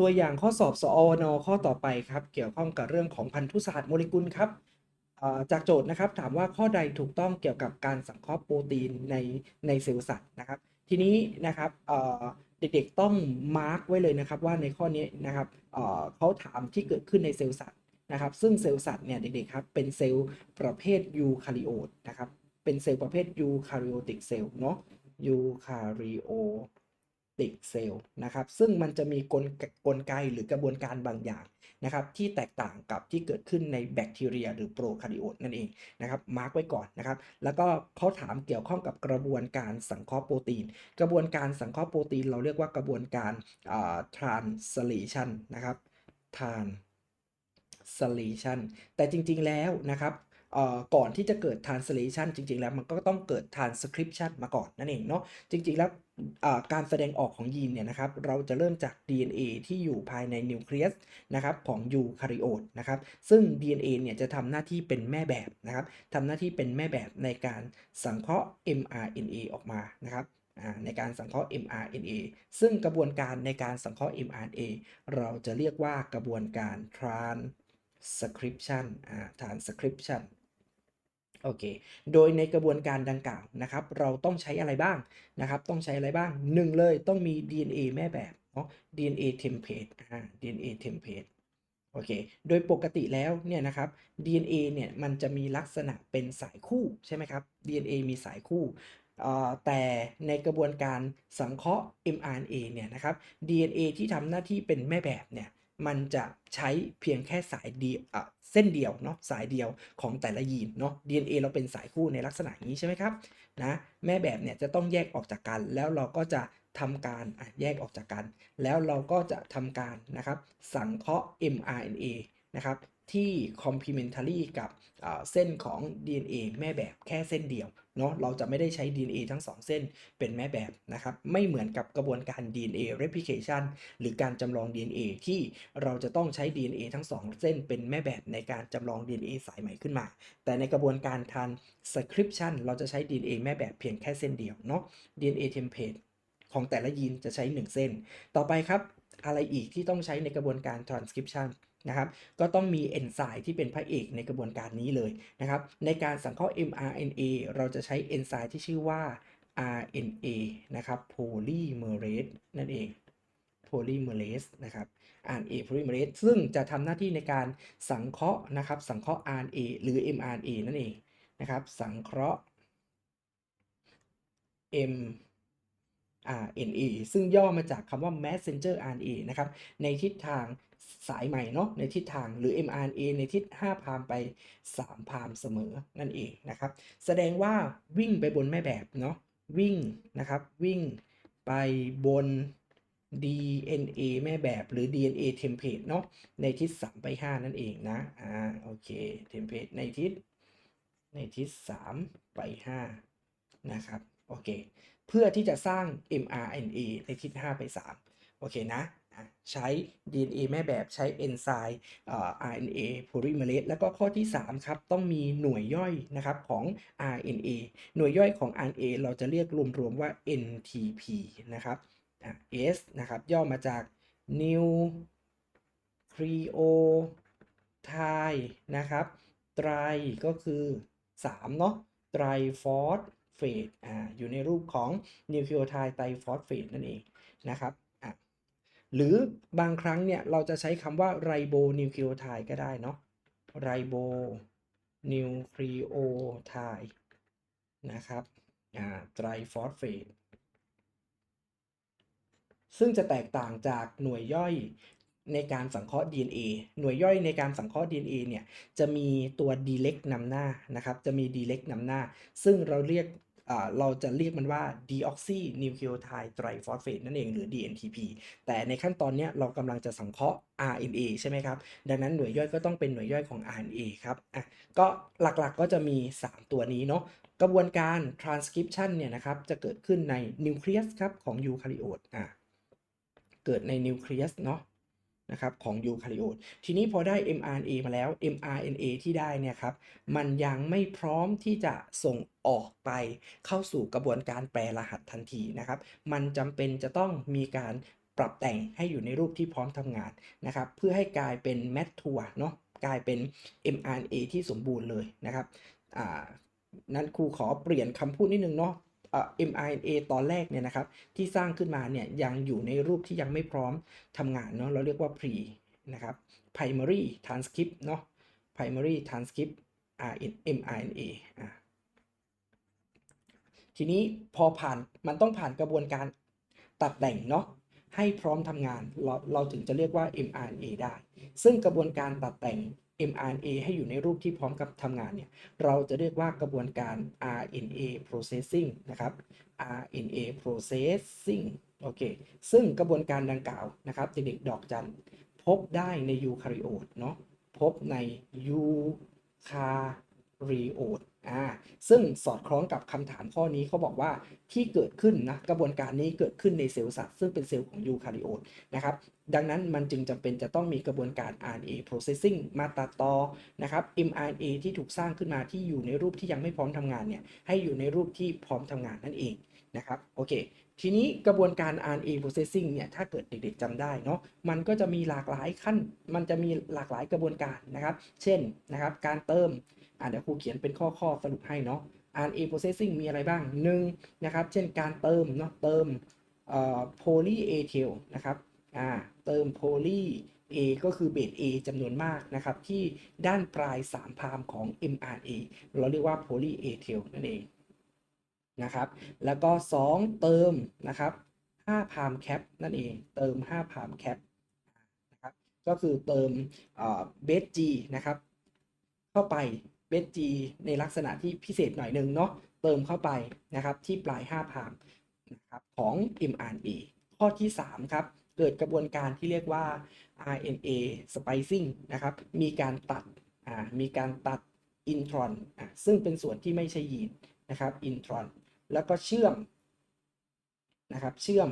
ตัวอย่างข้อสอบสอวนข้อต่อไปครับ เกี่ยวข้องกับเรื่องของพันธุศาสตร์โมเลกุลครับจากโจทย์นะครับถามว่าข้อใดถูกต้องเกี่ยวกับการสังเคราะห์โปรตีนในในเซลล์สัตว์นะครับ ทีนี้นะครับเด็กๆต้องมาร์กไว้เลยนะครับว่าในข้อนี้นะครับเอ่อเขาถามที่เกิดขึ้นในเซลล์สัตว์นะครับ ซึ่งเซลล์สัตว์เนี่ยเด็กๆครับเป็นเซลล์ประเภทยูคาริโอตนะครับเป็นเซลล์ประเภทยูคาริโอติกเซลล์เนาะยูคาริโอ ติกเซลล์นะครับซึ่งมันจะมีกลกลไกหรือกระบวนการบางอย่างนะครับที่แตกต่างกับที่เกิดขึ้นในแบคทีเรีย หรือโปรคาริโอตนั่นเองนะครับมาร์กไว้ก่อนนะครับแล้วก็เขาถามเกี่ยวข้องกับกระบวนการสังเคราะห์โปรตีน กระบวนการสังเคราะห์โปรตีน เราเรียกว่ากระบวนการอ่า translation นะครับ translation แต่จริงๆแล้วนะครับก่อนที่จะเกิด translation จริง ๆ แล้วมันก็ต้องเกิด transcription มาก่อนนั่นเองเนาะจริง ๆ แล้ว การแสดงออกของยีนเนี่ยนะครับเราจะเริ่มจาก DNA ที่อยู่ภายในนิวเคลียสนะครับของยูคาริโอตนะครับซึ่ง DNA เนี่ยจะทำหน้าที่เป็นแม่แบบนะครับทำหน้าที่เป็นแม่แบบในการสังเคราะห์ mRNA ออกมานะครับในการสังเคราะห์ mRNA ซึ่งกระบวนการในการสังเคราะห์ mRNA เราจะเรียกว่ากระบวนการ transcription อ่า transcription โอเค โดยในกระบวนการดังกล่าวนะครับ เราต้องใช้อะไรบ้างนะครับ ต้องใช้อะไรบ้างหนึ่งเลยต้องมี DNA แม่แบบเนาะ DNA template อ่า DNA template โอเค โดยปกติแล้วเนี่ยนะครับ DNA เนี่ยมันจะมีลักษณะเป็นสายคู่ใช่ไหมครับ DNA มีสายคู่ แต่ในกระบวนการสังเคราะห์ mRNA เนี่ยนะครับ DNA ที่ทำหน้าที่เป็นแม่แบบเนี่ย มันจะใช้เพียงแค่สายเดียวเส้นเดียวเนาะสายเดียวของแต่ละยีนเนาะ DNA เราเป็นสายคู่ในลักษณะนี้ใช่ไหมครับนะแม่แบบเนี่ยจะต้องแยกออกจากกัน แล้วเราก็จะทำการแยกออกจากกัน แล้วเราก็จะทำการนะครับสังเคราะห์ mRNA นะครับ ที่ complementary กับเส้นของ DNA แม่แบบแค่เส้นเดียวเนาะเราจะไม่ได้ใช้ DNA ทั้งสองเส้นเป็นแม่แบบนะครับ ไม่เหมือนกับกระบวนการ DNA replication หรือการจำลอง DNA ที่เราจะต้องใช้ DNA ทั้ง 2 เส้นเป็นแม่แบบในการจำลอง DNA สายใหม่ขึ้นมา แต่ในกระบวนการ transcription เราจะใช้ DNA แม่แบบเพียงแค่เส้นเดียวเนาะ DNA template ของแต่ละยีนจะใช้ 1 เส้น ต่อไปครับ อะไรอีกที่ต้องใช้ในกระบวนการ transcription นะครับก็ต้องมีเอนไซม์ที่เป็นพระเอกในกระบวนการนี้เลยนะครับในการสังเคราะห์ mRNA เราจะใช้เอนไซม์ที่ชื่อว่า RNA นะครับ polymerase นั่นเอง polymerase นะครับ RNA polymerase ซึ่งจะทำหน้าที่ในการสังเคราะห์นะครับสังเคราะห์ RNA หรือ mRNA นั่นเองนะครับสังเคราะห์ m RNA ซึ่งย่อมาจากคำว่า messenger RNA นะครับ ในทิศทางสายใหม่เนาะ ในทิศทางหรือ mRNA ในทิศ 5 พามไป 3 พามเสมอนั่นเองนะครับ แสดงว่าวิ่งไปบนแม่แบบเนาะ วิ่งนะครับ วิ่งไปบน DNA แม่แบบหรือ DNA template เนาะ ในทิศ 3 ไป 5 นั่นเองนะ อ่า โอเค template ในทิศ ในทิศ 3 ไป 5 นะครับ โอเค เพื่อที่จะสร้าง mRNA ในทิศ5ไป 3 โอเคนะ ใช้ DNA แม่แบบใช้เอนไซม์ RNA polymerase แล้วก็ข้อที่ 3 ครับ ต้องมีหน่วยย่อยนะครับของ RNA หน่วยย่อยของ RNA เราจะเรียกรวมๆว่า NTP นะครับ S นะครับ ย่อมาจาก nucleotide นะครับ tri ก็คือ 3 เนาะ triphosphate อ่าอยู่ในรูปของ nucleotide triphosphate นั่นเองนะครับอะหรือบางครั้งเนี่ยเราจะใช้คำว่า ribonucleotide ก็ได้เนาะ ribonucleotide นะครับอ่า triphosphate ซึ่งจะแตกต่างจากหน่วยย่อยในการสังเคราะห์ DNA หน่วยย่อยในการสังเคราะห์ DNA เนี่ยจะมีตัว direct นำหน้านะครับ จะมี direct นำหน้า ซึ่งเราเรียก เราจะเรียกมันว่า deoxynucleotide triphosphate นั่นเองหรือ DNTP แต่ในขั้นตอนนี้เรากำลังจะสังเคราะห์ RNA ใช่ไหมครับ ดังนั้นหน่วยย่อยก็ต้องเป็นหน่วยย่อยของ RNA ครับอะก็หลักๆก็จะมี 3 ตัวนี้เนาะกระบวนการ transcription เนี่ยนะครับจะเกิดขึ้นในนิวเคลียสครับของยูคาริโอตอะเกิดในนิวเคลียสเนาะ นะครับของยูคาริโอตทีนี้พอได้ mRNA มาแล้ว mRNA ที่ได้เนี่ยครับมันยังไม่พร้อมที่จะส่งออกไปเข้าสู่กระบวนการแปลรหัสทันทีนะครับ มันจำเป็นจะต้องมีการปรับแต่งให้อยู่ในรูปที่พร้อมทำงานนะครับ เพื่อให้กลายเป็นแมททัวเนาะกลายเป็น mRNA ที่สมบูรณ์เลยนะครับนั้นครูขอเปลี่ยนคำพูดนิดนึงเนาะ mRNA ตอนแรกเนี่ยนะครับที่สร้างขึ้นมาเนี่ยยังอยู่ในรูปที่ยังไม่พร้อมทำงานเนาะเราเรียกว่า pre นะครับ primary transcript เนาะ primary transcript RN mRNA อ่าทีนี้พอผ่านมันต้องผ่านกระบวนการตัดแต่งเนาะให้พร้อมทำงานเราเราถึงจะเรียกว่า mRNA ได้ ซึ่งกระบวนการตัดแต่ง mRNA ให้อยู่ในรูปที่พร้อมกับทำงานเนี่ย เราจะเรียกว่ากระบวนการ RNA processing นะครับ RNA processing โอเค ซึ่งกระบวนการดังกล่าวนะครับเด็กๆดอกจันพบได้ในยูคาริโอตเนาะ พบในยูคาริโอต อ่าซึ่งสอดคล้องกับคำถามข้อนี้เขาบอกว่าที่เกิดขึ้นนะกระบวนการนี้เกิดขึ้นในเซลล์สัตว์ซึ่งเป็นเซลล์ของยูคาริโอตนะครับดังนั้นมันจึงจำเป็นจะต้องมีกระบวนการ RNA processing มาตัดต่อนะครับ mRNA ที่ถูกสร้างขึ้นมาที่อยู่ในรูปที่ยังไม่พร้อมทำงานเนี่ยให้อยู่ในรูปที่พร้อมทำงานนั่นเองนะครับโอเคทีนี้กระบวนการ RNA processing เนี่ยถ้าเกิดเด็กๆจำได้เนาะมันก็จะมีหลากหลายขั้น มันจะมีหลากหลายกระบวนการนะครับ เช่นนะครับการเติม อ่าเดี๋ยวครูเขียนเป็นข้อๆสรุปให้เนาะ RNA processing มีอะไรบ้างหนึ่งนะครับ เช่นการเติมเนาะเติมเอ่อ poly A tail นะครับอ่าเติม poly A ก็คือเบส A จำนวนมากนะครับ ที่ด้านปลาย3พามของ mRNA เราเรียกว่า poly A tail นั่นเองนะครับแล้วก็ 2 เติมนะครับ5พามแคปนั่นเองเติม5พามแคปนะครับก็คือเติมเบส G นะครับเข้าไป เบส G ในลักษณะที่พิเศษหน่อยหนึ่งเนาะเติมเข้าไปนะครับที่ปลาย5พามนะครับของ mRNA ข้อที่ 3 ครับ เกิดกระบวนการที่เรียกว่า RNA splicing นะครับมีการตัดอ่ามีการตัดอินทรอนอ่าซึ่งเป็นส่วนที่ไม่ใช่ยีนนะครับอินทรอนแล้วก็เชื่อมนะครับเชื่อม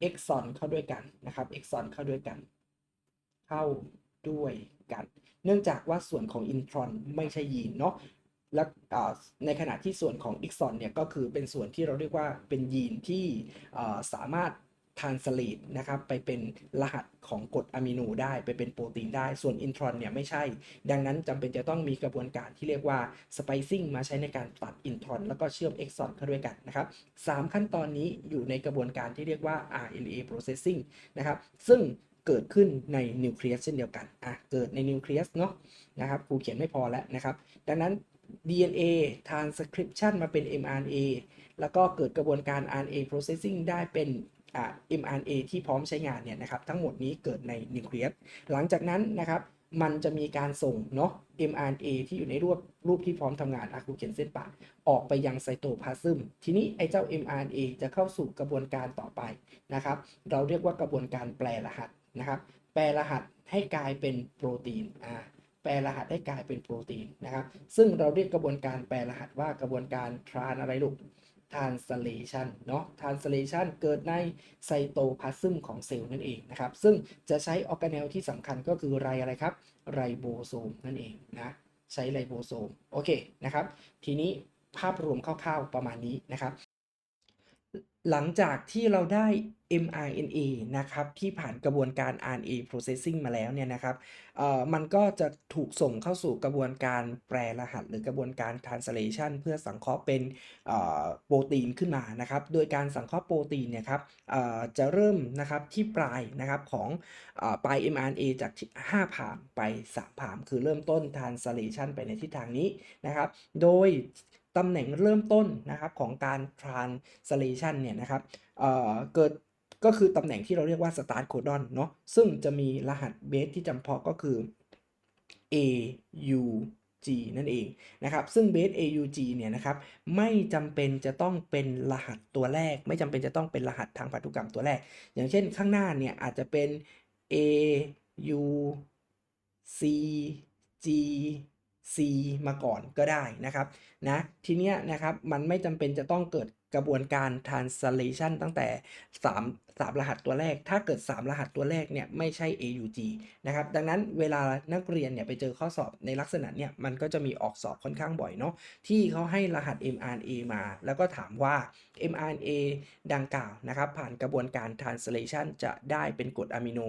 เอ็กซอนเข้าด้วยกันนะครับเอ็กซอนเข้าด้วยกัน เข้าด้วยกัน เนื่องจากว่าส่วนของอินทรอนไม่ใช่ยีนเนาะและในขณะที่ส่วนของอีกซอนเนี่ยก็คือเป็นส่วนที่เราเรียกว่าเป็นยีนที่สามารถ translate นะครับไปเป็นรหัสของกรดอะมิโนได้ไปเป็นโปรตีนได้ ส่วนอินทรอนเนี่ยไม่ใช่ ดังนั้นจำเป็นจะต้องมีกระบวนการที่เรียกว่า splicing มาใช้ในการตัดอินทรอนแล้วก็เชื่อมเอ็กซอนเข้าด้วยกันนะครับสามขั้นตอนนี้อยู่ในกระบวนการที่เรียกว่า RNA processing นะครับซึ่ง เกิดขึ้นในนิวเคลียสเช่นเดียวกันอะเกิดในนิวเคลียสเนาะนะครับครูเขียนไม่พอแล้วนะครับ ดังนั้น DNA transcription มาเป็น mRNA แล้วก็เกิดกระบวนการ RNA processing ได้เป็นอ่า mRNA ที่พร้อมใช้งานเนี่ยนะครับ ทั้งหมดนี้เกิดในนิวเคลียสหลังจากนั้นนะครับมันจะมีการส่งเนาะ mRNA ที่อยู่ในรูปรูปที่พร้อมทำงานอาคูเขียนเส้นปะออกไปยังไซโตพลาซึมทีนี้ไอ้เจ้า mRNA จะเข้าสู่กระบวนการต่อไปนะครับ เราเรียกว่ากระบวนการแปลรหัส นะครับ แปลรหัสให้กลายเป็นโปรตีนอ่าแปลรหัสให้กลายเป็นโปรตีนนะครับ ซึ่งเราเรียกกระบวนการแปลรหัสว่ากระบวนการทรานอะไรลูก translation เนาะ translation เกิดในไซโตพลาซึมของเซลล์นั่นเองนะครับ ซึ่งจะใช้ออร์แกเนลที่สำคัญก็คือไรอะไรครับ ไรโบโซมนั่นเองนะ ใช้ไรโบโซม โอเคนะครับ ทีนี้ภาพรวมคร่าวๆประมาณนี้นะครับ หลังจากที่เราได้ mRNA นะครับที่ผ่านกระบวนการ RNA processing มาแล้วเนี่ยนะครับมันก็จะถูกส่งเข้าสู่กระบวนการแปลรหัส หรือกระบวนการ translation เพื่อสังเคราะห์เป็นโปรตีนขึ้นมานะครับ โดยการสังเคราะห์โปรตีนเนี่ยครับจะเริ่มนะครับที่ปลายนะครับของอปลาย mRNA จากที่5พามไป3พาม คือเริ่มต้น translation ไปในทิศทางนี้นะครับ โดย ตำแหน่งเริ่มต้นนะครับของการ translation เนี่ยนะครับเเกิดก็คือตำแหน่งที่เราเรียกว่า start codon เนาะซึ่งจะมีรหัสเบสที่จำเพาะก็คือ AUG นั่นเองนะครับ ซึ่งเบส AUG เนี่ยนะครับไม่จำเป็นจะต้องเป็นรหัสตัวแรก ไม่จำเป็นจะต้องเป็นรหัสทางพันธุกรรมตัวแรก อย่างเช่นข้างหน้าเนี่ยอาจจะเป็น AUC G C มาก่อนก็ได้นะครับนะทีเนี้ยนะครับมันไม่จำเป็นจะต้องเกิด กระบวนการ translation ตั้งแต่ 3 3 รหัสตัวแรก ถ้าเกิด 3 รหัสตัวแรกเนี่ยไม่ใช่ AUG นะครับ ดังนั้นเวลานักเรียนเนี่ยไปเจอข้อสอบในลักษณะเนี่ยมันก็จะมีออกสอบค่อนข้างบ่อยเนาะที่เขาให้รหัส mRNA มา แล้วก็ถามว่า mRNA ดังกล่าวนะครับ ผ่านกระบวนการ translation จะได้เป็นกรดอะมิโน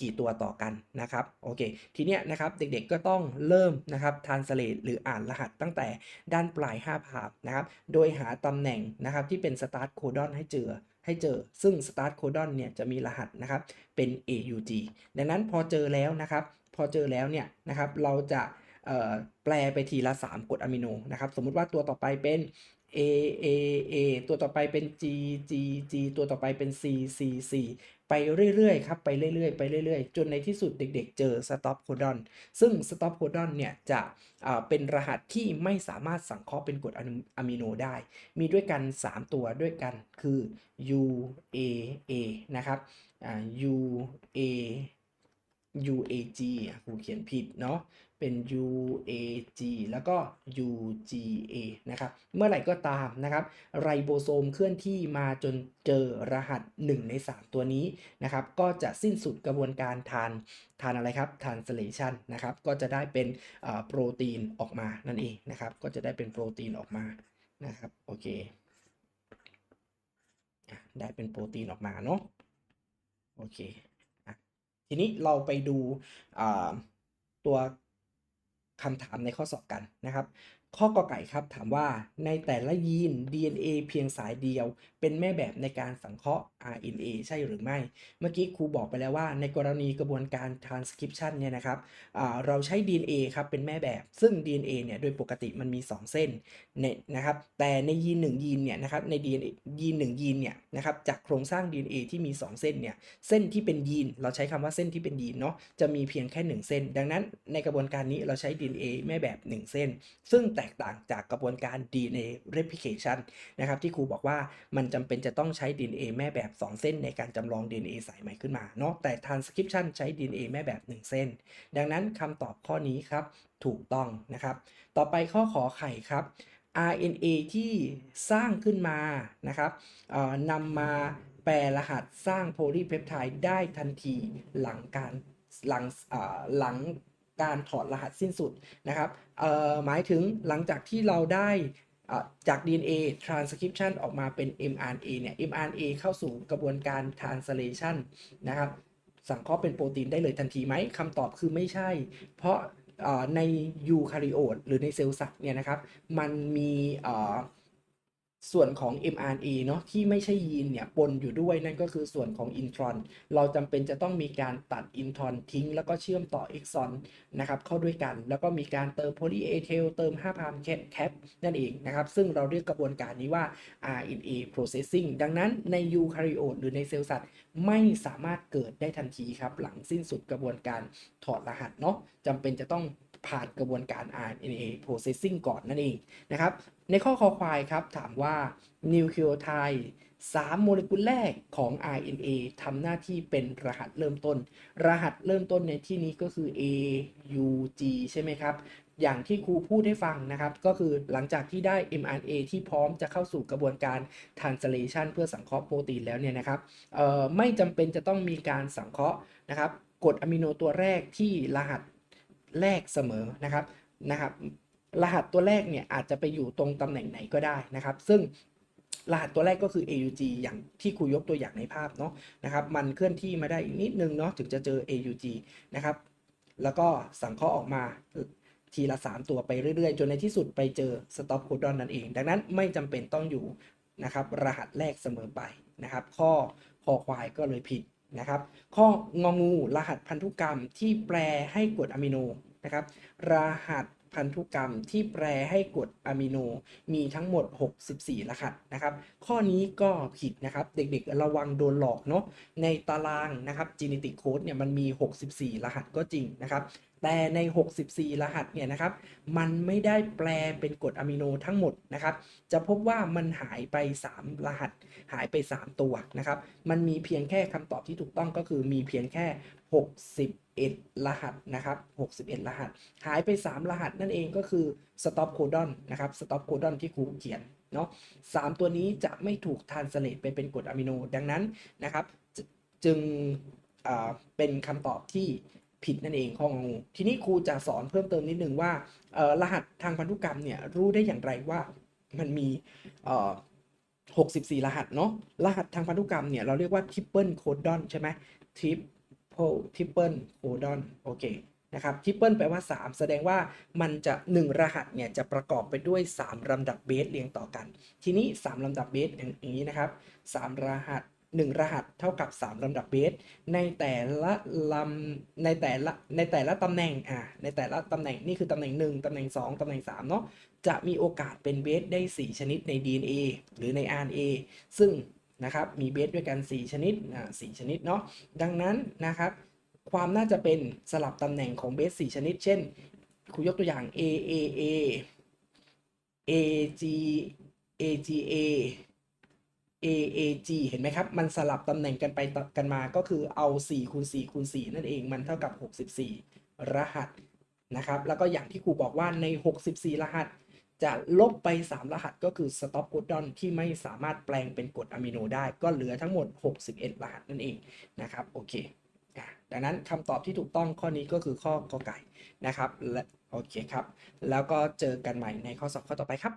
กี่ตัวต่อกันนะครับโอเคทีเนี้ยนะครับเด็กๆก็ต้องเริ่มนะครับ translate หรืออ่านรหัสตั้งแต่ด้านปลาย5ภาพนะครับโดยหาตำแหน่งนะครับที่เป็น start codon ให้เจอให้เจอ ซึ่ง start codon เนี่ยจะมีรหัสนะครับเป็น AUG ดังนั้นพอเจอแล้วนะครับพอเจอแล้วเนี่ยนะครับเราจะแปลไปทีละ 3กรดอะมิโนนะครับสมมุติว่าตัวต่อไปเป็น A A A ตัวต่อไปเป็น G G G ตัวต่อไปเป็น C C C ไปเรื่อยๆครับไปเรื่อยๆไปเรื่อยๆ จนในที่สุดเด็กๆ เจอ stop codon ซึ่ง stop codon เนี่ยจะเป็นรหัสที่ไม่สามารถสังเคราะห์เป็นกรดอะมิโนได้ มีด้วยกัน 3 ตัวด้วยกันคือ U A A นะครับ UAA UAG อะครูเขียนผิดเนาะเป็น U A G แล้วก็ U G A นะครับ เมื่อไหร่ก็ตามนะครับ ไรโบโซมเคลื่อนที่มาจนเจอรหัส 1 ใน 3 ตัวนี้นะครับ ก็จะสิ้นสุดกระบวนการทานทานอะไรครับ translation นะครับ ก็จะได้เป็นโปรตีนออกมานั่นเองนะครับ ก็จะได้เป็นโปรตีนออกมานะครับ โอเค ได้เป็นโปรตีนออกมาเนาะ โอเค ทีนี้เราไปดูตัวคำถามในข้อสอบกันนะครับ ข้อกอไก่ครับถามว่าในแต่ละยีน DNA เพียงสายเดียว เป็นแม่แบบในการสังเคราะห์ RNA ใช่หรือไม่ เมื่อกี้ครูบอกไปแล้วว่า ในกรณีกระบวนการ transcription เนี่ยนะครับเราใช้ DNA ครับเป็นแม่แบบ ซึ่ง DNA เนี่ยโดยปกติมันมี 2 เส้นเนี่ยนะครับแต่ในยีน1ยีนเนี่ยนะครับใน DNA ยีน1ยีนเนี่ยนะครับจากโครงสร้าง DNA ที่มี 2 เส้นเนี่ยเส้นที่เป็นยีน เราใช้คำว่าเส้นที่เป็นยีนเนาะจะมีเพียงแค่ 1 เส้น ดังนั้นในกระบวนการนี้เราใช้ DNA แม่แบบ 1 เส้น ซึ่งแตกต่างจากกระบวนการ DNA replication นะครับที่ครูบอกว่ามันจำเป็นจะต้องใช้ DNA แม่แบบ 2 เส้นในการจำลอง DNA สายใหม่ขึ้นมาเนาะแต่ transcription ใช้ DNA แม่แบบ 1 เส้น ดังนั้นคำตอบข้อนี้ครับถูกต้องนะครับ ต่อไปข้อขอไข่ครับ RNA ที่สร้างขึ้นมานะครับนำมาแปลรหัสสร้างโพลีเพปไทด์ได้ทันทีหลังการหลังหลังการถอดรหัสสิ้นสุดนะครับหมายถึงหลังจากที่เราได้ จาก DNA transcription ออกมาเป็น mRNA เนี่ย mRNA เข้าสู่กระบวนการ translation นะครับ สังเคราะห์เป็นโปรตีนได้เลยทันทีไหมคำตอบคือไม่ใช่ เพราะในยูคาริโอตหรือในเซลล์สัตว์เนี่ยนะครับ มันมีอ่อ ส่วนของ mRNA เนาะที่ไม่ใช่ยีนเนี่ยปนอยู่ด้วยนั่นก็คือส่วนของอินทรอน เราจำเป็นจะต้องมีการตัดอินทรอนทิ้ง แล้วก็เชื่อมต่อเอ็กซอนนะครับเข้าด้วยกัน แล้วก็มีการเติมโพลีเอเทลเติม5พามแคปนั่นเองนะครับซึ่งเราเรียกกระบวนการนี้ว่า RNA processing ดังนั้นในยูคาริโอตหรือในเซลล์สัตว์ไม่สามารถเกิดได้ทันทีครับหลังสิ้นสุดกระบวนการถอดรหัสเนาะจำเป็นจะต้อง ผ่านกระบวนการ RNA processing ก่อนนั่นเองนะครับ ในข้อคอควายครับถามว่านิวคลีโอไทด์3โมเลกุลแรกของ RNA ทำหน้าที่เป็นรหัสเริ่มต้น รหัสเริ่มต้นในที่นี้ก็คือ AUG ใช่ไหมครับ อย่างที่ครูพูดให้ฟังนะครับ ก็คือหลังจากที่ได้ mRNA ที่พร้อมจะเข้าสู่กระบวนการ translation เพื่อสังเคราะห์โปรตีนแล้วเนี่ยนะครับไม่จำเป็นจะต้องมีการสังเคราะห์นะครับกรดอะมิโนตัวแรกที่รหัส แรกเสมอนะครับนะครับ รหัสตัวแรกเนี่ยอาจจะไปอยู่ตรงตำแหน่งไหนก็ได้นะครับ ซึ่งรหัสตัวแรกก็คือ AUG อย่างที่ครูยกตัวอย่างในภาพเนาะนะครับ มันเคลื่อนที่มาได้อีกนิดนึงเนาะถึงจะเจอ AUG นะครับ แล้วก็สังเคราะห์ออกมาทีละ 3 ตัวไปเรื่อยๆ จนในที่สุดไปเจอ stop codon นั่นเอง ดังนั้นไม่จำเป็นต้องอยู่นะครับ รหัสแรกเสมอไปนะครับ ข้อคอควายก็เลยผิด นะครับ ข้ององูรหัสพันธุกรรมที่แปลให้กรดอะมิโนนะครับ รหัสพันธุกรรมที่แปลให้กรดอะมิโนมีทั้งหมด 64 รหัสนะครับ ข้อนี้ก็ผิดนะครับ เด็กๆระวังโดนหลอกเนาะในตารางนะครับ genetic code เนี่ยมันมี 64 รหัสก็จริงนะครับ แต่ใน 64 รหัสเนี่ยนะครับ มันไม่ได้แปลเป็นกรดอะมิโนทั้งหมดนะครับ จะพบว่ามันหายไป 3 รหัส หายไป 3 ตัวนะครับ มันมีเพียงแค่คำตอบที่ถูกต้องก็คือมีเพียงแค่ 61 รหัสนะครับ 61 รหัส หายไป 3 รหัสนั่นเองก็คือ stop codon นะครับ stop codon ที่ครูเขียนเนาะสามตัวนี้จะไม่ถูกทานสเลตไปเป็นกรดอะมิโน ดังนั้นนะครับ จึงเป็นคำตอบที่ ผิดนั่นเองข้องงู ทีนี้ครูจะสอนเพิ่มเติมนิดนึงว่ารหัสทางพันธุกรรมเนี่ยรู้ได้อย่างไรว่ามันมี64รหัสเนาะรหัสทางพันธุกรรมเนี่ยเราเรียกว่า triple codon ใช่ไหม triple triple codon โอเคนะครับทริปเปิลแปลว่า 3 แสดงว่ามันจะ 1 รหัสเนี่ยจะประกอบไปด้วย 3 ลำดับเบสเรียงต่อกัน ทีนี้ 3 ลำดับเบสอย่างนี้นะครับ 3 รหัส 1 รหัสเท่ากับ 3ลำดับเบสในแต่ละลำในแต่ละในแต่ละตำแหน่งอ่าในแต่ละตำแหน่งนี่คือตำแหน่ง 1ตำแหน่ง 2ตำแหน่ง3เนาะจะมีโอกาสเป็นเบสได้ 4 ชนิดใน DNA หรือใน RNA ซึ่งนะครับมีเบสด้วยกัน 4 ชนิดอ่า4ชนิดเนาะดังนั้นนะครับความน่าจะเป็นสลับตำแหน่งของเบส 4 ชนิด เช่นครูยกตัวอย่าง A A A A G A G A A A G เห็นไหมครับ มันสลับตำแหน่งกันไปกันมาก็คือเอา4คูณ4คูณ4นั่นเองมันเท่ากับ 64 รหัสนะครับ แล้วก็อย่างที่ครูบอกว่าใน 64 รหัส จะลบไป 3 รหัสก็คือ stop codon ที่ไม่สามารถแปลงเป็นกรดอะมิโนได้ ก็เหลือทั้งหมด 61 รหัสนั่นเองนะครับโอเคดังนั้นคำตอบที่ถูกต้องข้อนี้ก็คือข้อกอไก่นะครับและโอเคครับ แล้วก็เจอกันใหม่ในข้อสอบข้อต่อไปครับ